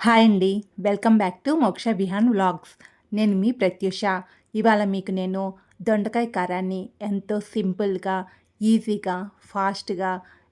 Hi అండి. Welcome back to మోక్ష Vihaan vlogs. నేను మీ ప్రత్యూష. ఇవాళ మీకు నేను దొండకాయ కారాన్ని ఎంతో సింపుల్గా ఈజీగా ఫాస్ట్గా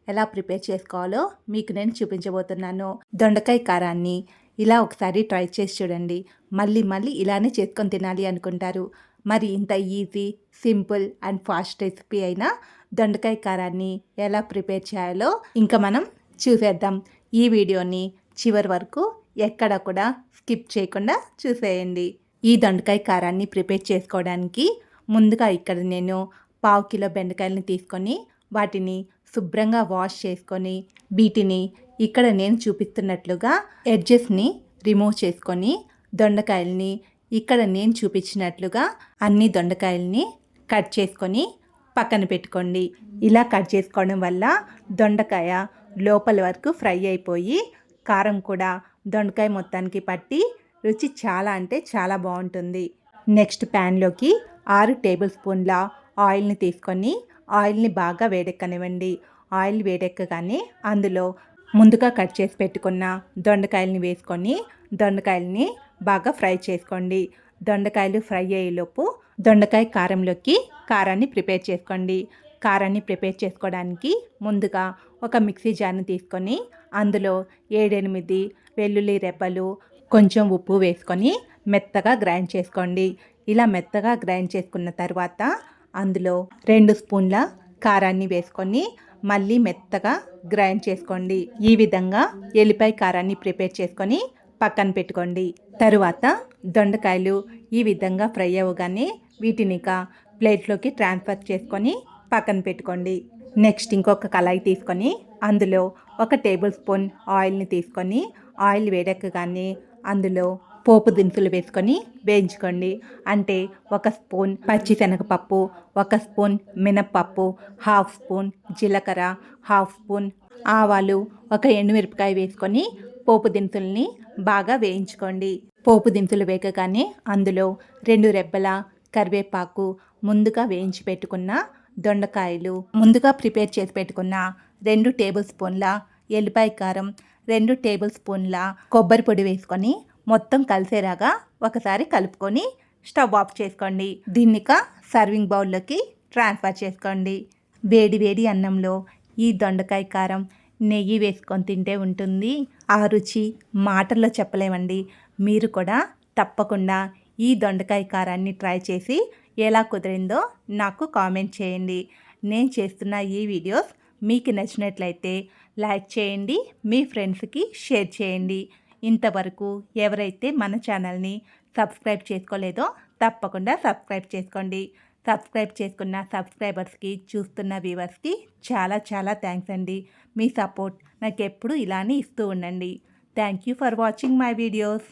ఎలా ప్రిపేర్ చేసుకోవాలో మీకు నేను చూపించబోతున్నాను. దొండకాయ కారాన్ని ఇలా ఒకసారి ట్రై చేసి చూడండి. మళ్ళీ మళ్ళీ ఇలానే చేసుకొని తినాలి అనుకుంటారు. మరి ఇంత easy simple and fast recipe అయిన దొండకాయ కారాన్ని ఎలా ప్రిపేర్ చేయాలో ఇంకా మనం చూసేద్దాం. ఈ వీడియోని చివరి వరకు ఎక్కడ కూడా స్కిప్ చేయకుండా చూసేయండి. ఈ దొండకాయ కారాన్ని ప్రిపేర్ చేసుకోవడానికి ముందుగా ఇక్కడ నేను పావు కిలో బెండకాయలను తీసుకొని వాటిని శుభ్రంగా వాష్ చేసుకొని వీటిని ఇక్కడ నేను చూపిస్తున్నట్లుగా ఎడ్జెస్ని రిమూవ్ చేసుకొని దొండకాయల్ని ఇక్కడ నేను చూపించినట్లుగా అన్ని దొండకాయల్ని కట్ చేసుకొని పక్కన పెట్టుకోండి. ఇలా కట్ చేసుకోవడం వల్ల దొండకాయ లోపల వరకు ఫ్రై అయిపోయి కారం కూడా దొండకాయ మొత్తానికి పట్టి రుచి చాలా అంటే చాలా బాగుంటుంది. నెక్స్ట్ ప్యాన్లోకి ఆరు టేబుల్ స్పూన్ల ఆయిల్ని తీసుకొని ఆయిల్ని బాగా వేడెక్కనివ్వండి. ఆయిల్ వేడెక్కగానే అందులో ముందుగా కట్ చేసి పెట్టుకున్న దొండకాయలని వేసుకొని దొండకాయలని బాగా ఫ్రై చేసుకోండి. దొండకాయలు ఫ్రై అయ్యేలోపు దొండకాయ కారంలోకి కారాన్ని ప్రిపేర్ చేసుకోండి. కారాన్ని ప్రిపేర్ చేసుకోవడానికి ముందుగా ఒక మిక్సీ జార్ని తీసుకొని అందులో ఏడెనిమిది వెల్లుల్లి రెప్పలు కొంచెం ఉప్పు వేసుకొని మెత్తగా గ్రైండ్ చేసుకోండి. ఇలా మెత్తగా గ్రైండ్ చేసుకున్న తర్వాత అందులో రెండు స్పూన్ల కారాన్ని వేసుకొని మళ్ళీ మెత్తగా గ్రైండ్ చేసుకోండి. ఈ విధంగా ఎల్లిపాయ కారాన్ని ప్రిపేర్ చేసుకొని పక్కన పెట్టుకోండి. తరువాత దొండకాయలు ఈ విధంగా ఫ్రై అవ్వగానే వీటిని ఇక ప్లేట్లోకి ట్రాన్స్ఫర్ చేసుకొని పక్కన పెట్టుకోండి. నెక్స్ట్ ఇంకొక కళాయి తీసుకొని అందులో ఒక టేబుల్ స్పూన్ ఆయిల్ని తీసుకొని ఆయిల్ వేడెక్కగానే అందులో పోపు దినుసులు వేసుకొని వేయించుకోండి. అంటే ఒక స్పూన్ పచ్చిశనగపప్పు ఒక స్పూన్ మినప్పప్పు హాఫ్ స్పూన్ జీలకర్ర హాఫ్ స్పూన్ ఆవాలు ఒక ఎండుమిరపకాయ వేసుకొని పోపు దినుసుల్ని బాగా వేయించుకోండి. పోపు దినుసులు వేగగానే అందులో రెండు రెబ్బల కరివేపాకు ముందుగా వేయించి పెట్టుకున్న దొండకాయలు ముందుగా ప్రిపేర్ చేసి పెట్టుకున్న రెండు టేబుల్ స్పూన్ల ఎల్లిపాయ కారం రెండు టేబుల్ స్పూన్ల కొబ్బరి పొడి వేసుకొని మొత్తం కలిసేలాగా ఒకసారి కలుపుకొని స్టవ్ ఆఫ్ చేసుకోండి. దీన్నిక సర్వింగ్ బౌల్లోకి ట్రాన్స్ఫర్ చేసుకోండి. వేడి వేడి అన్నంలో ఈ దొండకాయ కారం నెయ్యి వేసుకొని తింటే ఉంటుంది. ఆ రుచి మాటల్లో చెప్పలేమండి. మీరు కూడా తప్పకుండా ఈ దొండకాయ కారాన్ని ట్రై చేసి ఎలా కుదిరిందో నాకు కామెంట్ చేయండి. నేను చేస్తున్న ఈ వీడియోస్ మీకు నచ్చినట్లయితే లైక్ చేయండి మీ ఫ్రెండ్స్కి షేర్ చేయండి. ఇంతవరకు ఎవరైతే మన ఛానల్ని సబ్స్క్రైబ్ చేసుకోలేదో తప్పకుండా సబ్స్క్రైబ్ చేసుకోండి. సబ్స్క్రైబ్ చేసుకున్న సబ్స్క్రైబర్స్కి చూస్తున్న వ్యూవర్స్కి చాలా చాలా థ్యాంక్స్ అండి. మీ సపోర్ట్ నాకు ఎప్పుడు ఇలానే ఇస్తూ ఉండండి. Thank you for watching my videos.